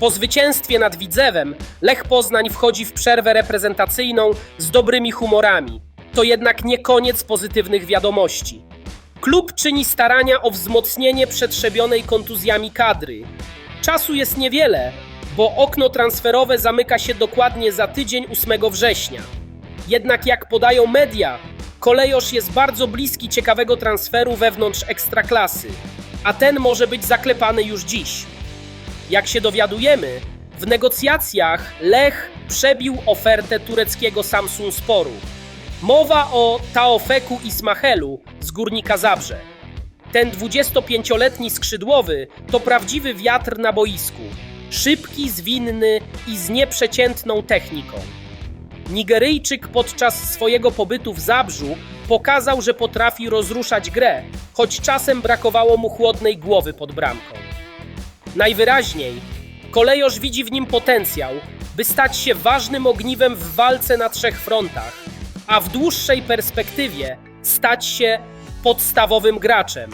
Po zwycięstwie nad Widzewem Lech Poznań wchodzi w przerwę reprezentacyjną z dobrymi humorami. To jednak nie koniec pozytywnych wiadomości. Klub czyni starania o wzmocnienie przetrzebionej kontuzjami kadry. Czasu jest niewiele, bo okno transferowe zamyka się dokładnie za tydzień 8 września. Jednak jak podają media, kolejosz jest bardzo bliski ciekawego transferu wewnątrz ekstraklasy, a ten może być zaklepany już dziś. Jak się dowiadujemy, w negocjacjach Lech przebił ofertę tureckiego Samsun Sporu. Mowa o Taofeku Ismachelu z Górnika Zabrze. Ten 25-letni skrzydłowy to prawdziwy wiatr na boisku. Szybki, zwinny i z nieprzeciętną techniką. Nigeryjczyk podczas swojego pobytu w Zabrzu pokazał, że potrafi rozruszać grę, choć czasem brakowało mu chłodnej głowy pod bramką. Najwyraźniej kolejosz widzi w nim potencjał, by stać się ważnym ogniwem w walce na trzech frontach, a w dłuższej perspektywie stać się podstawowym graczem.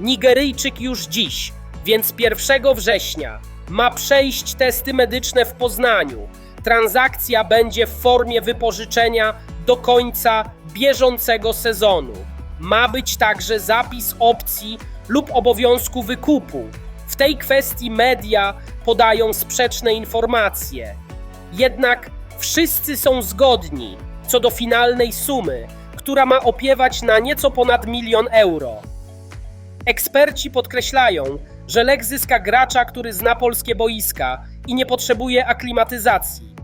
Nigeryjczyk już dziś, więc 1 września, ma przejść testy medyczne w Poznaniu. Transakcja będzie w formie wypożyczenia do końca bieżącego sezonu. Ma być także zapis opcji lub obowiązku wykupu. W tej kwestii media podają sprzeczne informacje. Jednak wszyscy są zgodni co do finalnej sumy, która ma opiewać na nieco ponad milion euro. Eksperci podkreślają, że Lech zyska gracza, który zna polskie boiska i nie potrzebuje aklimatyzacji.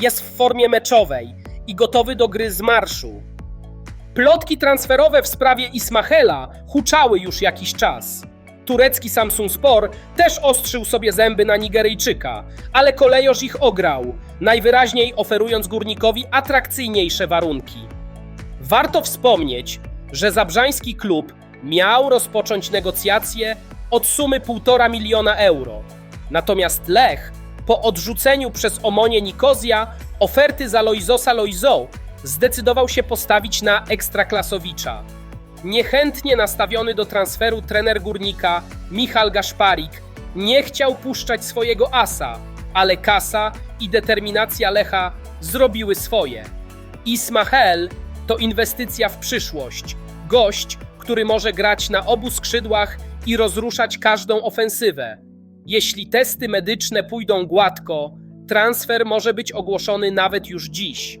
Jest w formie meczowej i gotowy do gry z marszu. Plotki transferowe w sprawie Ismachela huczały już jakiś czas. Turecki Samsung Spor też ostrzył sobie zęby na Nigeryjczyka, ale kolejosz ich ograł, najwyraźniej oferując górnikowi atrakcyjniejsze warunki. Warto wspomnieć, że zabrzański klub miał rozpocząć negocjacje od sumy 1,5 miliona euro. Natomiast Lech, po odrzuceniu przez Omonię Nikozja oferty za Loizosa Loizo, zdecydował się postawić na ekstraklasowicza. Niechętnie nastawiony do transferu trener górnika Michal Gaszparik nie chciał puszczać swojego asa, ale kasa i determinacja Lecha zrobiły swoje. Ismachel to inwestycja w przyszłość. Gość, który może grać na obu skrzydłach i rozruszać każdą ofensywę. Jeśli testy medyczne pójdą gładko, transfer może być ogłoszony nawet już dziś.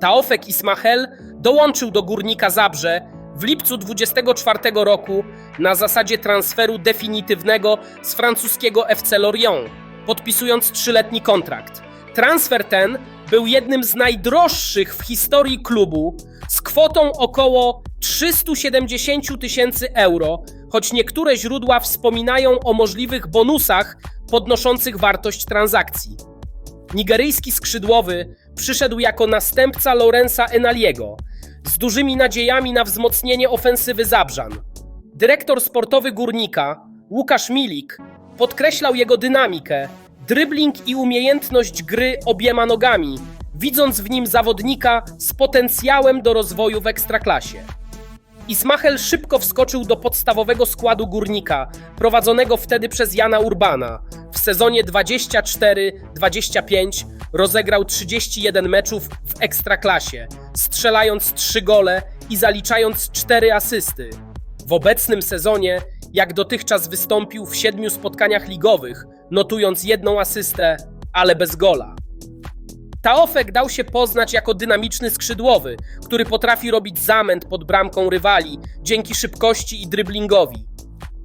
Taofek Ismachel dołączył do Górnika Zabrze w lipcu 24 roku na zasadzie transferu definitywnego z francuskiego FC Lorient, podpisując trzyletni kontrakt. Transfer ten był jednym z najdroższych w historii klubu z kwotą około 370 tysięcy euro, choć niektóre źródła wspominają o możliwych bonusach podnoszących wartość transakcji. Nigeryjski skrzydłowy przyszedł jako następca Lorenza Enaliego z dużymi nadziejami na wzmocnienie ofensywy Zabrzan. Dyrektor sportowy Górnika, Łukasz Milik, podkreślał jego dynamikę, dribbling i umiejętność gry obiema nogami, widząc w nim zawodnika z potencjałem do rozwoju w ekstraklasie. Ismachel szybko wskoczył do podstawowego składu górnika, prowadzonego wtedy przez Jana Urbana. Sezonie 24-25 rozegrał 31 meczów w ekstraklasie, strzelając 3 gole i zaliczając 4 asysty. W obecnym sezonie, jak dotychczas wystąpił w 7 spotkaniach ligowych, notując jedną asystę, ale bez gola. Taofek dał się poznać jako dynamiczny skrzydłowy, który potrafi robić zamęt pod bramką rywali dzięki szybkości i dryblingowi.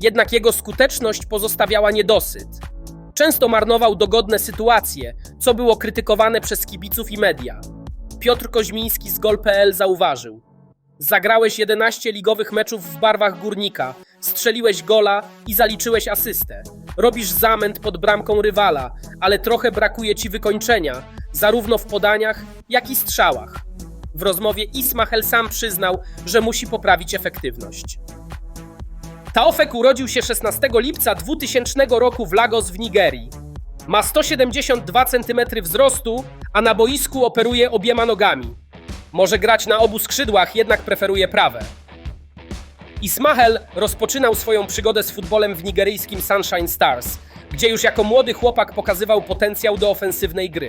Jednak jego skuteczność pozostawiała niedosyt. Często marnował dogodne sytuacje, co było krytykowane przez kibiców i media. Piotr Koźmiński z Gol.pl zauważył: Zagrałeś 11 ligowych meczów w barwach górnika, strzeliłeś gola i zaliczyłeś asystę. Robisz zamęt pod bramką rywala, ale trochę brakuje ci wykończenia, zarówno w podaniach, jak i strzałach. W rozmowie Ismachel sam przyznał, że musi poprawić efektywność. Taofek urodził się 16 lipca 2000 roku w Lagos w Nigerii. Ma 172 cm wzrostu, a na boisku operuje obiema nogami. Może grać na obu skrzydłach, jednak preferuje prawe. Ismahel rozpoczynał swoją przygodę z futbolem w nigeryjskim Sunshine Stars, gdzie już jako młody chłopak pokazywał potencjał do ofensywnej gry.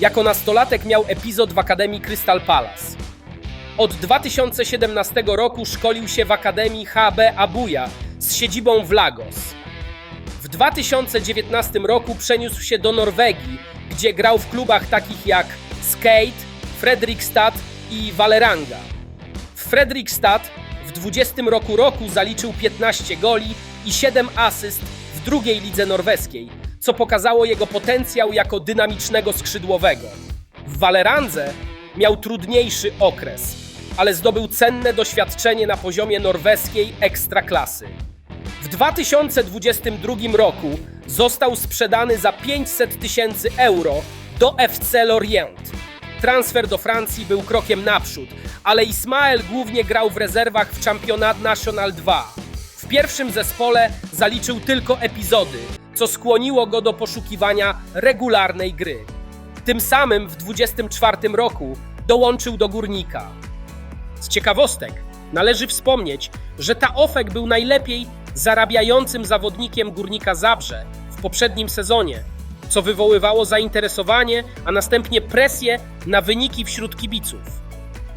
Jako nastolatek miał epizod w Akademii Crystal Palace. Od 2017 roku szkolił się w Akademii HB Abuja z siedzibą w Lagos. W 2019 roku przeniósł się do Norwegii, gdzie grał w klubach takich jak Skate, Fredrikstad i Valeranga. W Fredrikstad w 20 roku roku zaliczył 15 goli i 7 asyst w drugiej lidze norweskiej, co pokazało jego potencjał jako dynamicznego skrzydłowego. W Valerandze miał trudniejszy okres, ale zdobył cenne doświadczenie na poziomie norweskiej ekstraklasy. W 2022 roku został sprzedany za 500 tysięcy euro do FC Lorient. Transfer do Francji był krokiem naprzód, ale Ismael głównie grał w rezerwach w Championat National 2. W pierwszym zespole zaliczył tylko epizody, co skłoniło go do poszukiwania regularnej gry. Tym samym w 24 roku dołączył do Górnika. Z ciekawostek należy wspomnieć, że Taofek był najlepiej zarabiającym zawodnikiem Górnika Zabrze w poprzednim sezonie, co wywoływało zainteresowanie, a następnie presję na wyniki wśród kibiców.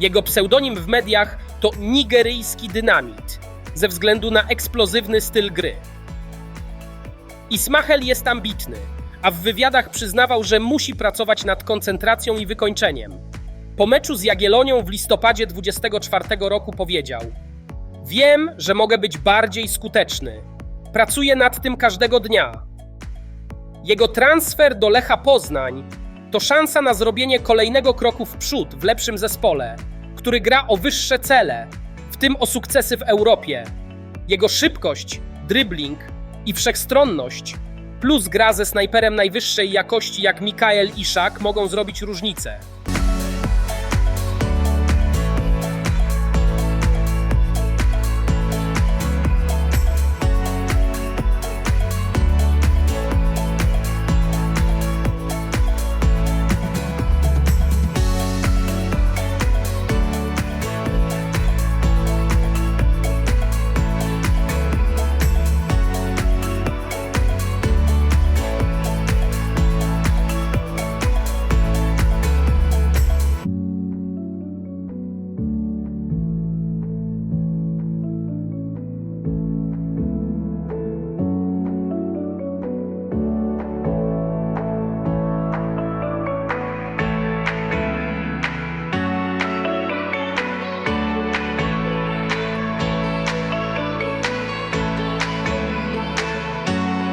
Jego pseudonim w mediach to nigeryjski dynamit, ze względu na eksplozywny styl gry. Ismahel jest ambitny, a w wywiadach przyznawał, że musi pracować nad koncentracją i wykończeniem. Po meczu z Jagiellonią w listopadzie 24 roku powiedział: Wiem, że mogę być bardziej skuteczny. Pracuję nad tym każdego dnia. Jego transfer do Lecha Poznań to szansa na zrobienie kolejnego kroku w przód w lepszym zespole, który gra o wyższe cele, w tym o sukcesy w Europie. Jego szybkość, dribbling i wszechstronność, plus gra ze snajperem najwyższej jakości jak Mikael Iszak mogą zrobić różnicę.